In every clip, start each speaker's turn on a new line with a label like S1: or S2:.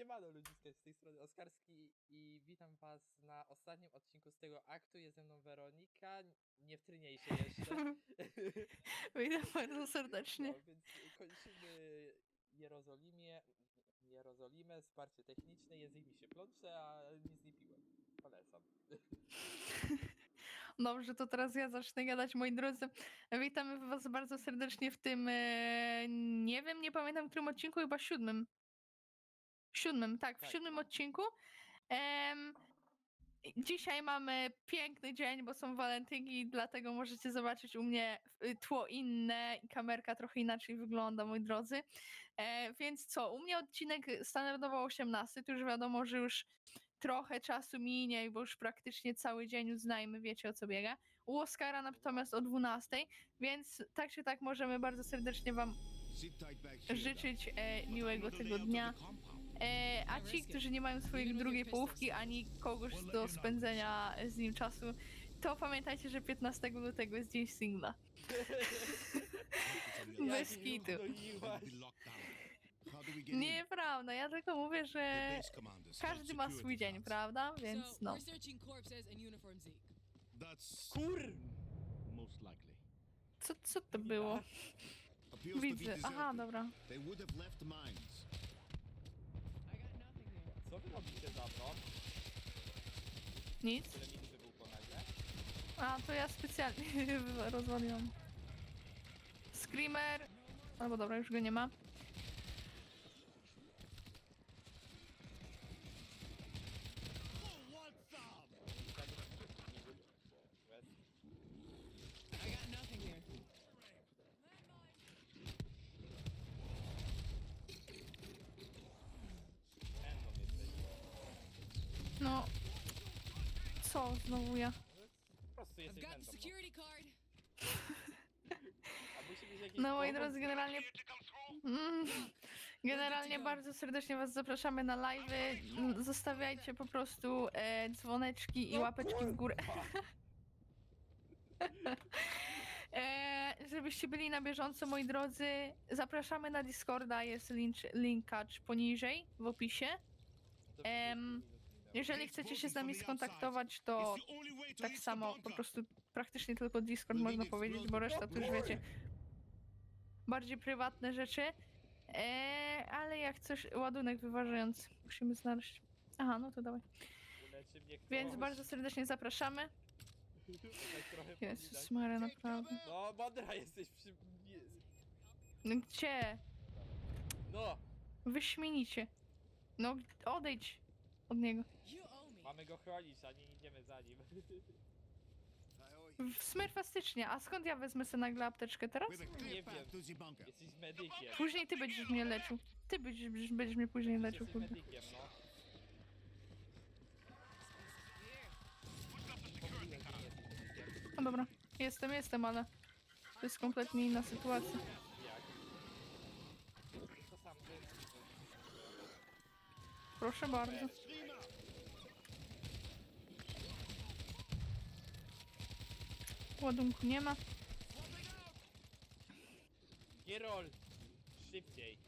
S1: Siemano ludziska, z tej strony Oskarski i witam was na ostatnim odcinku z tego aktu. Jest ze mną Weronika, nie wtryniej się jeszcze.
S2: Witam bardzo serdecznie.
S1: No, więc kończymy Jerozolimie, Jerozolimę, wsparcie techniczne, język mi się plącze, a nic nie piłem. Polecam.
S2: Dobrze, to teraz ja zacznę gadać, moi drodzy. Witamy was bardzo serdecznie w tym, e, nie wiem, nie pamiętam którym odcinku, chyba siódmym. Siódmym, tak, w
S1: Tak.
S2: siódmym odcinku. Em, dzisiaj mamy piękny dzień, bo są walentynki, dlatego możecie zobaczyć u mnie y, tło inne i kamerka trochę inaczej wygląda, moi drodzy. E, więc co, u mnie odcinek standardowo 18, to już wiadomo, że już trochę czasu minie, bo już praktycznie cały dzień uznajmy, wiecie o co biega. U Oscara natomiast o 12, więc tak czy tak możemy bardzo serdecznie Wam życzyć e, miłego tego dnia. E, a ci, którzy nie mają swojej drugiej połówki ani kogoś do spędzenia z nim czasu, to pamiętajcie, że 15 lutego jest dzień singla. Bez kitu. Nieprawda, ja tylko mówię, że każdy ma swój dzień, prawda? Więc no.
S1: Kur!
S2: Co, co to było? Widzę. Aha, dobra.
S3: They would have left mines.
S4: I got nothing here.
S1: Co wy robicie za mną?
S2: Nic.
S1: Tyle min wybuchło nagle.
S2: A, to ja specjalnie rozwaliłam. Screamer. Albo dobra, już go nie ma.
S4: I got nothing here.
S1: Random jesteś.
S2: No. Co znowu ja?
S1: Po prostu
S4: I've
S1: jesteś
S4: got the
S1: random. No.
S4: security card.
S1: A musi być jakiś
S2: No moi
S1: powód?
S2: drodzy, generalnie. Mm, generalnie bardzo serdecznie Was zapraszamy na live'y. Mm, Zostawiajcie po prostu e, dzwoneczki i
S1: No
S2: łapeczki w górę. E, żebyście byli na bieżąco, moi drodzy. Zapraszamy na Discorda, jest link, linkacz poniżej w opisie.
S1: To
S2: Em,
S1: 30 minut minęło.
S2: Jeżeli chcecie się z nami skontaktować, to tak samo, po prostu praktycznie tylko Discord można powiedzieć, bo reszta to już wiecie, bardziej prywatne rzeczy. Eee, ale jak coś, ładunek wyważający musimy znaleźć. Aha, no to dawaj.
S1: Uleczy mnie ktoś.
S2: Więc bardzo serdecznie zapraszamy.
S1: Tak trochę
S2: Jezus. Maria, naprawdę.
S1: No, mądra jesteś przy... nie-
S2: No gdzie?
S1: No,
S2: Wyśmienicie. No odejdź od niego.
S1: Mamy go chronić, a nie idziemy za nim.
S2: Smurfastycznie. A skąd ja wezmę sobie nagle apteczkę teraz?
S1: Nie wiem. Jesteś medykiem.
S2: Później ty będziesz mnie leczył. Ty będziesz, będziesz mnie później leczył,
S1: Jesteś
S2: kurde.
S1: medykiem, no.
S2: No dobra, jestem, jestem, ale to jest kompletnie inna sytuacja.
S1: Jak? To sam ty.
S2: Proszę bardzo. Ładunku nie ma.
S1: Gerol! Szybciej.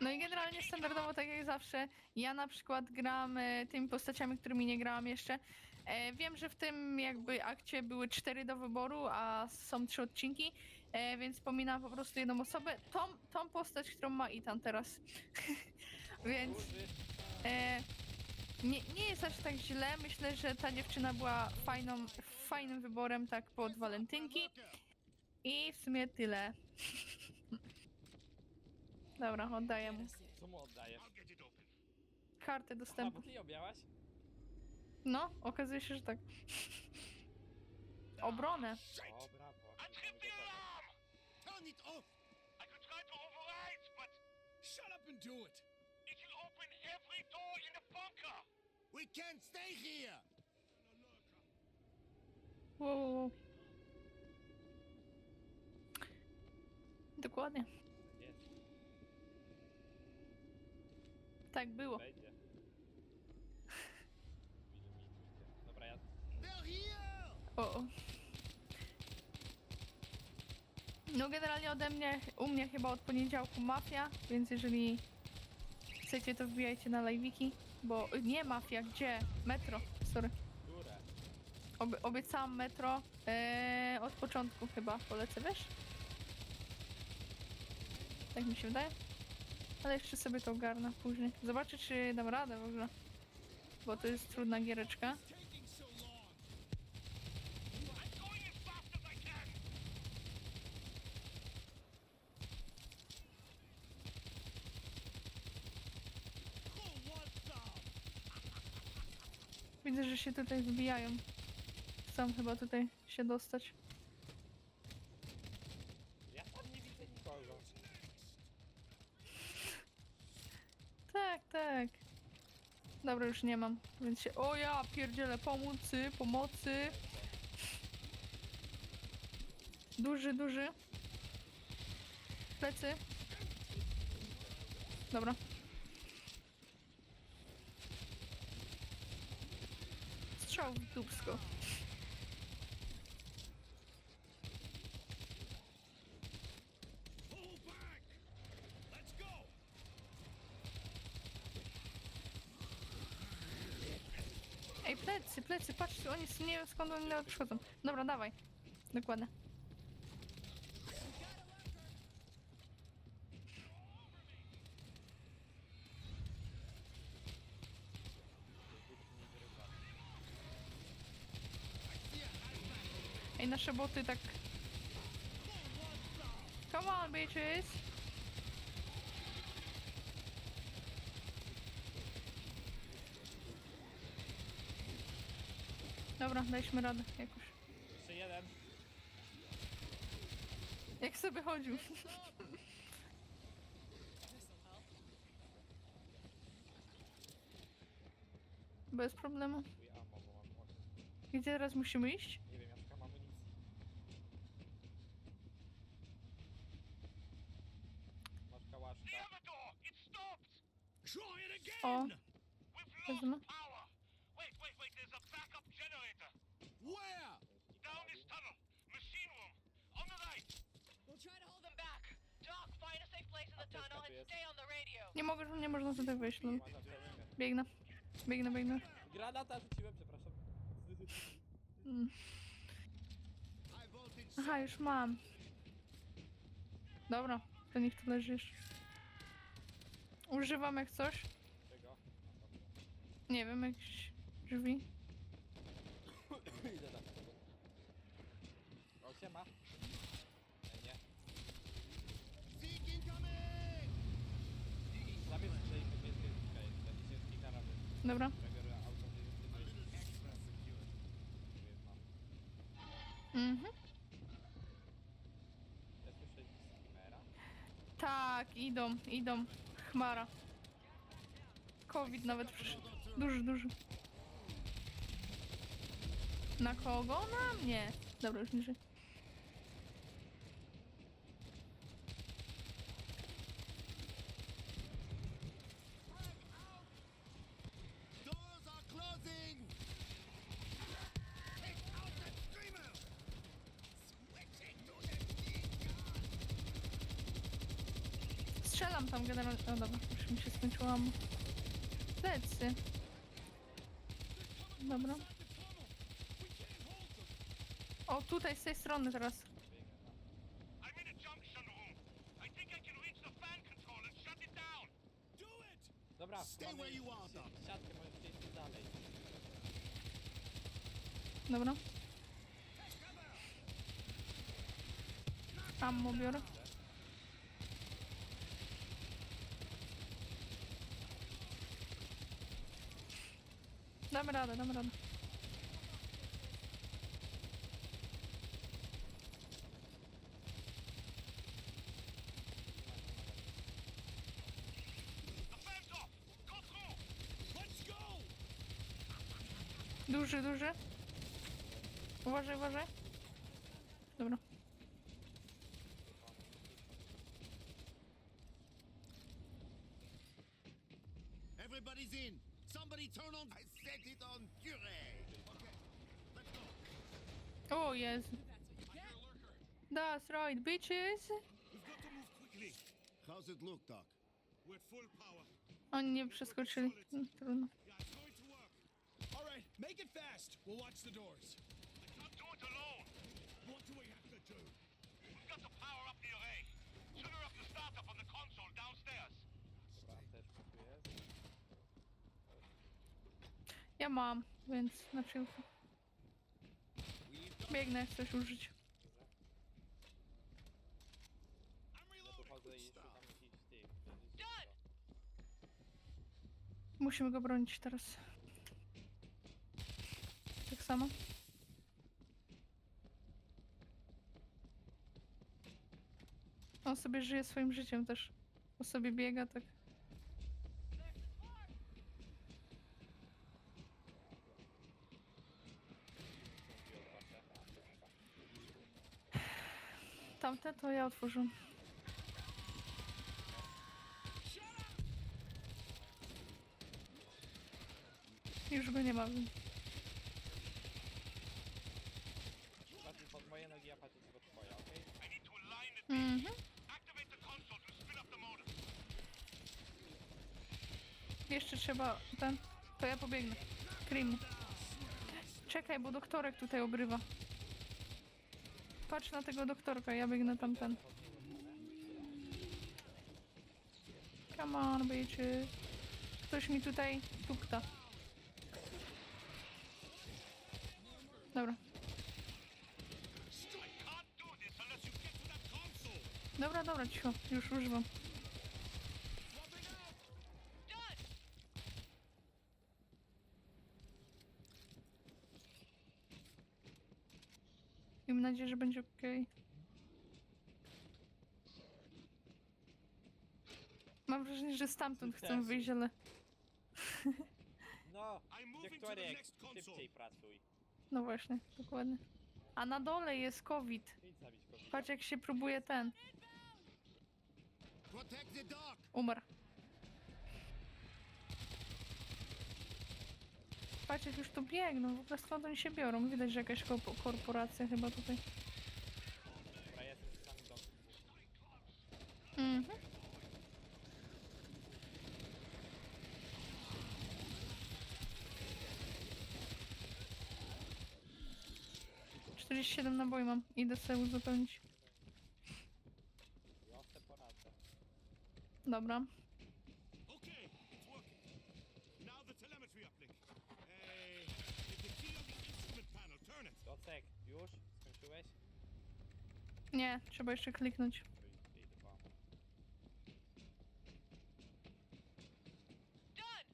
S2: No i generalnie standardowo, tak jak zawsze, ja na przykład gram e, tymi postaciami, którymi nie grałam jeszcze. E, wiem, że w tym jakby akcie były cztery do wyboru, a są trzy odcinki, e, więc pominam po prostu jedną osobę. Tą, tą postać, którą ma Itan teraz. więc e, nie, nie jest aż tak źle. Myślę, że ta dziewczyna była fajną, fajnym wyborem tak pod walentynki. I w sumie tyle. Dobra, oddaję mu.
S1: Co mu oddajesz?
S2: kartę
S1: A, bo
S2: dostępu.
S1: ty ją miałaś?
S2: No, okazuje się, że tak. Obronę.
S1: O, brawo.
S3: Turn it off!
S5: I could try to override, but
S3: Shut up and do it!
S5: it will open every door in the bunker.
S3: We can't stay here!
S2: Wow, wow, wow. Dokładnie.
S1: Jest,
S2: Tak było.
S1: będzie.
S2: O. No generalnie ode mnie, u mnie chyba od poniedziałku mafia, więc jeżeli chcecie to wbijajcie na live'iki, bo nie mafia, gdzie? Metro, sorry. Obie, obiecałam metro eee, od początku chyba polecę, wiesz? Tak mi się wydaje. Ale jeszcze sobie to ogarnę później. Zobaczę, czy dam radę w ogóle. Bo to jest trudna giereczka.
S5: I'm going as fast as I can.
S2: Widzę, że się tutaj wbijają. Chcą chyba tutaj się dostać.
S1: Ja tam nie widzę nikogo.
S2: Tak, tak. Dobra, już nie mam, więc się... O ja pierdzielę, pomocy, pomocy. Duży, duży. Plecy. Dobra. Plecy, patrzcie, oni s- nie wiem skąd oni nawet przychodzą. Dobra, dawaj. Dokładnie. Nasze boty tak... Come on, bitches! Dobra, daliśmy radę jakoś.
S1: Jeszcze jeden.
S2: Jak sobie chodził. Bez problemu. Gdzie teraz musimy iść?
S1: Nie wiem, ja szukam amunicji. Masz
S5: The
S1: kałaszka.
S5: other door. It stopped.
S3: Try it again!
S2: O, Wezmę.
S5: lost power. Wait, wait, wait. There's a backup generator.
S3: Where?
S5: Down this tunnel. Machine room. On the right.
S4: We'll try to hold them
S6: them back. Doc, find a safe place in the
S1: Apteczka
S6: tunnel
S1: tu
S6: and
S1: jest.
S6: stay on the radio.
S2: Nie mogę, nie można lol.
S1: Masz apteczkę.
S2: Biegnę. Biegnę, biegnę.
S1: Granata rzuciłem, przepraszam.
S2: Mm. Aha, już mam. Dobra, to niech tu leżysz. Używam jak coś. Nie wiem, jakieś drzwi.
S1: Idę tam. O, siema. Nie, nie.
S3: Incoming!
S1: Tutaj niebieskie znika jeszcze. I ciężki karabin.
S2: Dobra.
S1: Auto.
S2: Mhm. Tak, idą, idą. Chmara. Covid nawet przyszedł. Duży, duży. Na kogo? Na mnie. Dobra, już niżej. Strzelam tam generalnie. O dobra, już mi się skończyło ammo. Plecy. Dobra. O, tutaj z tej strony teraz.
S5: I'm in a junction room. I think I can reach the fan control and shut it down.
S3: Do it!
S1: Dobra,
S3: Stay
S1: mamy
S3: where you are,
S1: si-
S3: Doc.
S1: siatkę, możesz przejść tu dalej.
S2: Dobra. Ammo biorę. Damy radę, damy radę. Duży, duży. Uważaj, uważaj.
S3: Somebody turn on. I set it on puree! Okay, let's go.
S2: O Jezu.
S4: That's what you get.
S2: That's right, bitches.
S3: We've got to move quickly.
S7: How's it look, Doc?
S3: We're at full power.
S2: Oni nie przeskoczyli. Mm, Trudno.
S3: Yeah, it's going to work. All right, make it fast. We'll watch the doors.
S2: Ja mam, więc na chillku. Biegnę, coś użyć. Musimy go bronić teraz. Tak samo. On sobie żyje swoim życiem też. On sobie biega tak. Tamte to ja otworzę. Już go nie ma.
S1: Patrz pod moje nogi, a patrz pod twoje, okej?
S5: I need to align it.
S2: Mhm. Jeszcze trzeba ten. To ja pobiegnę. Krim. Czekaj, bo doktorek tutaj obrywa. Patrz na tego doktorka, ja biegnę tamten. Come on, bitches. Ktoś mi tutaj tupta. Dobra. Dobra, dobra, cicho. Już używam. Nadzieję, że będzie ok. Mam wrażenie, że stamtąd
S1: Też.
S2: wyjść, ale...
S1: No!
S3: I'm moving to the
S1: Niektorek,
S3: next console.
S1: szybciej pracuj.
S2: No właśnie, dokładnie. A na dole jest COVID.
S1: Idź zabić kogoś.
S2: Patrz jak się próbuje ten.
S7: Protect the dock!
S2: Umarł. Patrz jak już tu biegną, w ogóle skąd oni się biorą? Widać, że jakaś korpo- korporacja chyba tutaj.
S1: Dobra, ja jestem sami dom.
S2: Mhm. Czterdzieści siedem naboi mam. Idę sobie uzupełnić.
S1: Se poradzę.
S2: Dobra.
S1: Skończyłeś?
S2: Nie, trzeba jeszcze kliknąć.
S1: Oj, idę.
S6: Done.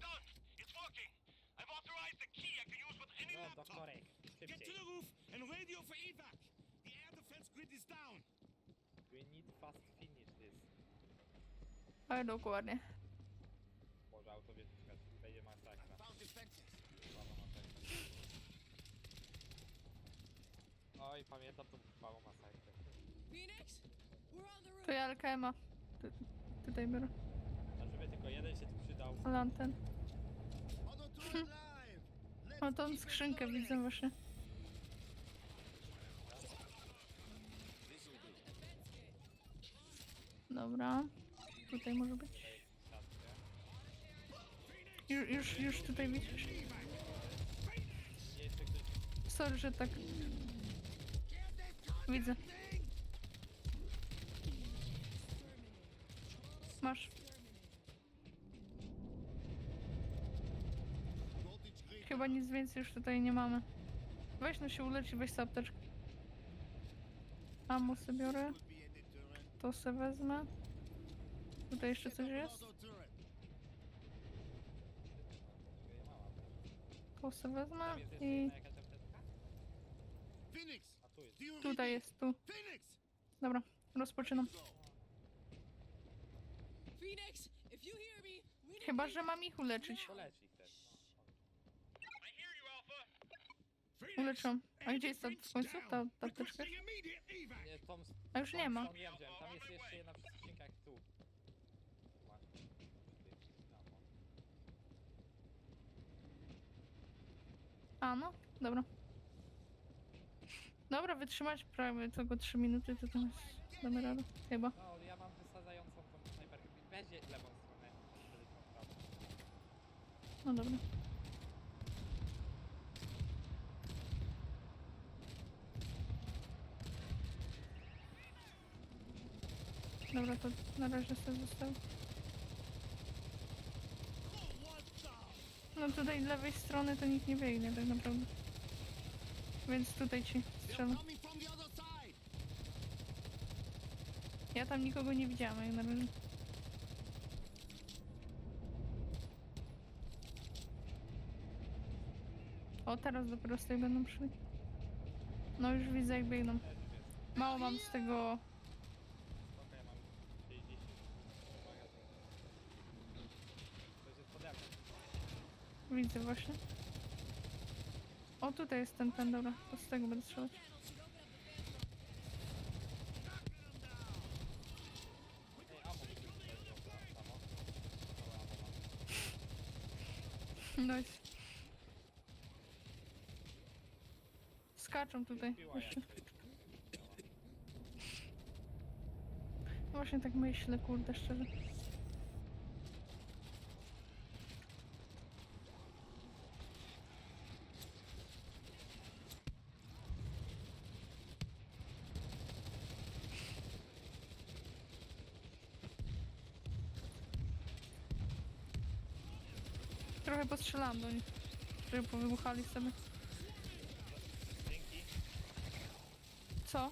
S5: Done. It's working. I've authorized the key I can use with any
S1: No,
S5: laptop.
S1: doktorek,
S3: Get to
S1: szybciej.
S3: the roof and radio for evac. The air defense grid is down.
S1: We need fast finish this.
S2: Ale dokładnie.
S1: Oj, pamiętam tą małą masakrę.
S4: Phoenix, we're on the roof.
S2: To ja LKM-a. Tu, tutaj biorę.
S1: Na żeby tylko jeden się tu przydał.
S7: Let's
S2: O, tą skrzynkę widzę właśnie. Dobra. Tutaj może być.
S1: Siatkę.
S2: Już, już, już tutaj widzisz.
S1: Nie jeszcze ktoś...
S2: Sorry, że tak. Widzę. Masz. Chyba nic więcej już tutaj nie mamy. Weź no się uleci, weź sobie apteczkę. Amo sobie biorę. To se wezmę. Tutaj jeszcze coś jest. To se wezmę i
S1: jedna jakaś apteczka?
S7: Phoenix!
S1: A tu jest.
S7: Do you read
S2: tutaj jest, tu. Dobra, rozpoczynam. Chyba, że mam ich uleczyć.
S1: Poleci też.
S2: Uleczyłam. A gdzie jest ta w końcu? Ta, ta apteczka?
S1: Nie, Tom...
S2: A już nie ma.
S1: Tom ja wziąłem. Tam jest jeszcze jedna przy skrzynkach tu.
S2: A no, dobra. Dobra, wytrzymać prawie tylko 3 minuty, to tam damy radę, chyba.
S1: No, ja mam wysadzającą tą snajperkę. Weź lewą stronę. wtedy tą prawą.
S2: No dobra. Dobra, to na razie sobie został. No tutaj z lewej strony to nikt nie biegnie tak naprawdę. Więc tutaj ci
S7: side.
S2: Ja tam nikogo nie widziałam jak na razie. O, teraz dopiero z tej będą szli. No już widzę jak biegną. Mało mam z tego...
S1: Spoko, ja mam 60 magazyn. To jest pode mną.
S2: Widzę właśnie. O, tutaj jest ten, ten, dobra. To z tego będę strzelać. Nice. Skaczą tutaj. Właśnie tak myślę, kurde, szczerze. Trochę postrzelam do nich, żeby powybuchali sobie.
S1: Dzięki.
S2: Co?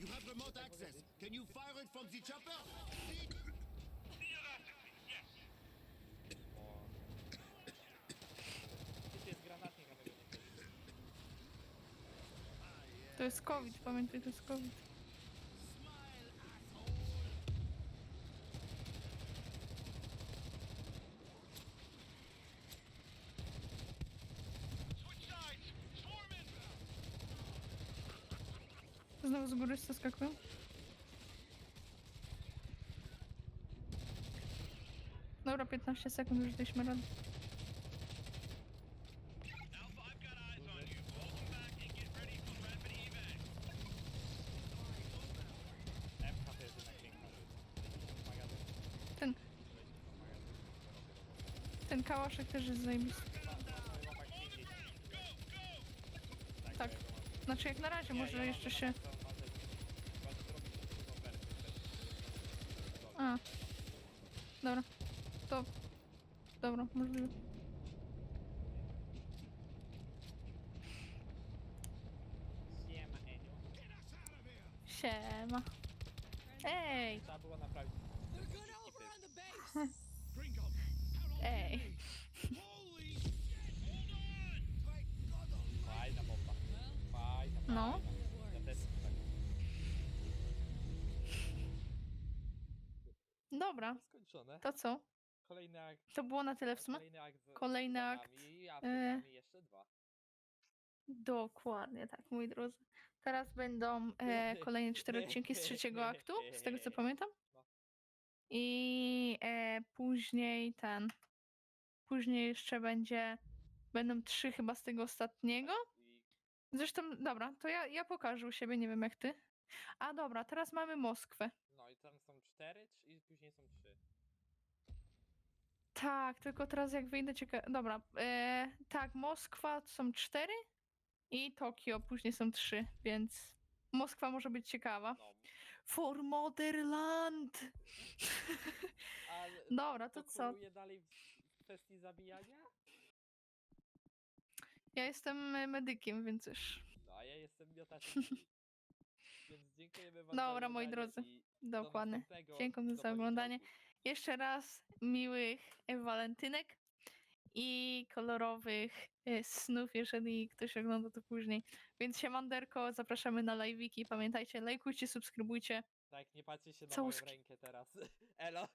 S7: You have remote access. Can you fire it from the chopper?
S2: To jest COVID, pamiętaj, to jest COVID. Znowu z góry skakują? Dobra, 15 sekund już daliśmy radę. Ten,
S1: ten
S2: kałaszek też jest zajebisty.
S1: Mam łapak 50.
S2: Tak.
S1: ja go mam.
S2: Znaczy jak na razie, może jeszcze się... A. Dobra. To... Dobra, możliwe.
S1: Siema.
S2: Siema. Ej,
S1: Trzeba było naprawić.
S4: They're
S2: No. Dobra,
S1: Skończone.
S2: to co?
S1: Kolejny akt.
S2: To było na tyle w sumie?
S1: Kolejny akt. z-
S2: Kolejny
S1: za
S2: akt,
S1: nami, A
S2: e,
S1: przed nami jeszcze dwa.
S2: Dokładnie tak, moi drodzy. Teraz będą e, kolejne cztery odcinki z trzeciego aktu, z tego co pamiętam.
S1: No.
S2: I e, później ten. Później jeszcze będzie. Będą trzy chyba z tego ostatniego. Zresztą, dobra, to ja, ja pokażę u siebie, nie wiem jak ty. A dobra, teraz mamy Moskwę.
S1: No i tam są cztery i później są trzy.
S2: Tak, tylko teraz jak wyjdę cieka... Dobra, e, tak, Moskwa to są cztery i Tokio później są trzy, więc Moskwa może być ciekawa.
S1: No.
S2: For Motherland! Dobra, to co?
S1: dalej w kwestii zabijania?
S2: Ja jestem e, medykiem, więc już.
S1: No a ja jestem miotaczem. Więc dziękujemy wam
S2: Dobra, moi
S1: oglądanie
S2: drodzy.
S1: i do
S2: Dokładnie.
S1: następnego,
S2: Dziękuję
S1: do
S2: za oglądanie.
S1: poniedziałku.
S2: Jeszcze raz miłych e, walentynek i kolorowych e, snów, jeżeli ktoś ogląda to później. Więc siemanderko, zapraszamy na live'iki. Pamiętajcie, lajkujcie, subskrybujcie.
S1: Tak, nie patrzcie się na
S2: Całuski.
S1: moją rękę teraz. Elo.